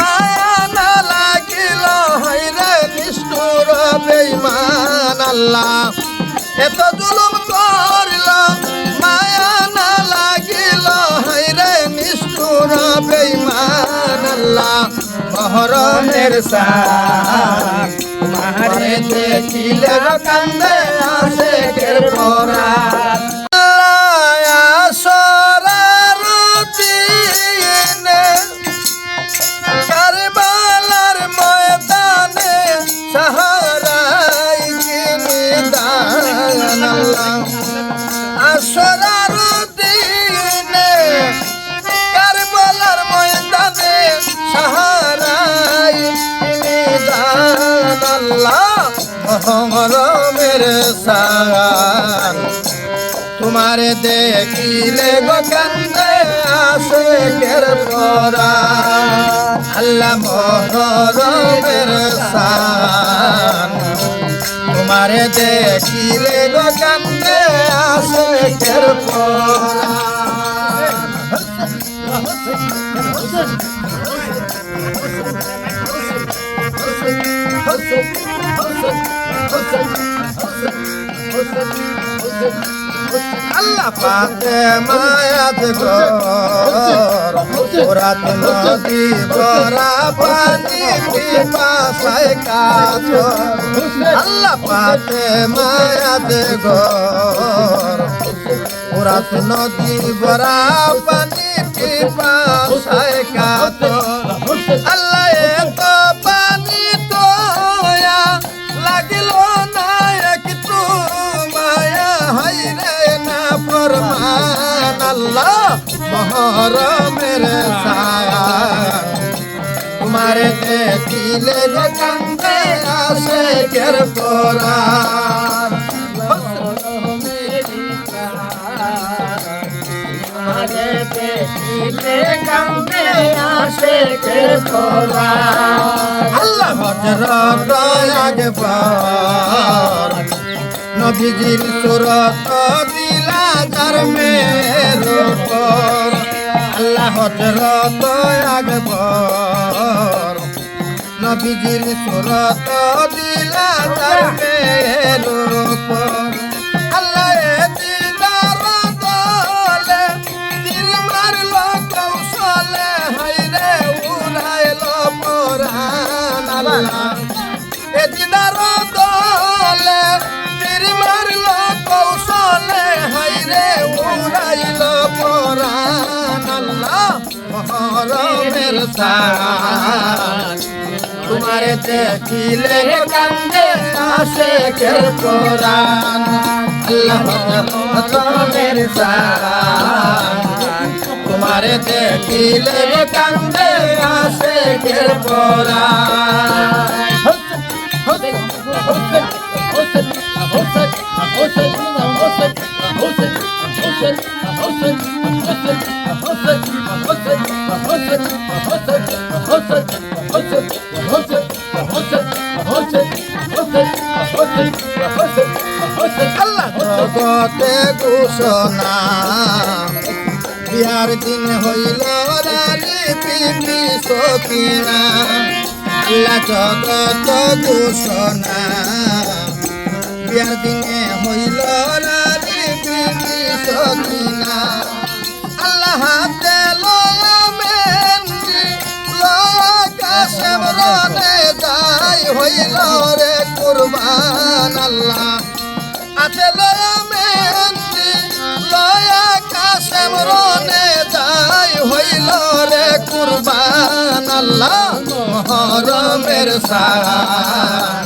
মায়া না লাগিল হইরে নিষ্ঠুর বেইমান আল্লাহ। এত জুলুম করিল, মায়া না লাগিল হইরে নিষ্ঠুর বেইমান আল্লাহ। মহরমের সার মারে দেখিলে কান্দে আসে কের মেরে সান তোমারে দেখিলে গো কান্দে আসে কের পরা আল্লাহ মহরমের সান তোমারে দেখিলে গো আসে কের পরা আল্লাহ পাতে মায়াত গর পুরাত নদী বরা পানি পিপাসায় কাত আল্লাহ পাতে মায়াত গর পুরাত নদী বরা পানি পিপাসায় কাত আল্লাহ মহরমের ছায়া। তোমারে দেখিলে যে কান্দে আসে কের পরার আল্লাহ হজরত আগবার নবীজির সুরত দিলা পর আল্লাহ হজরত আগবার নবীজির সুরত দিলা তার মের মহরমের সান তোমারে দেখিলে কান্দে আসে কে কোরআন আল্লাহ মহরমের সান তোমারে দেখিলে কান্দে আসে কে কোরআন আল্লাহ জগতে ঘোষণা বিহার দিন হইল রানী পিপি সকিনা আল্লাহ জগত ঘোষণা বিহার দিনে হইল রানী সকিনা হাতে লয়া মেন্দি লয়া কাশেম রনে হইল রে কুরবান আল্লাহ। আছে লয়া মেহেন্দি, লয়া কাশেম রনে যাই হইল রে কুরবান আল্লাহ। মহরমের দেখিলে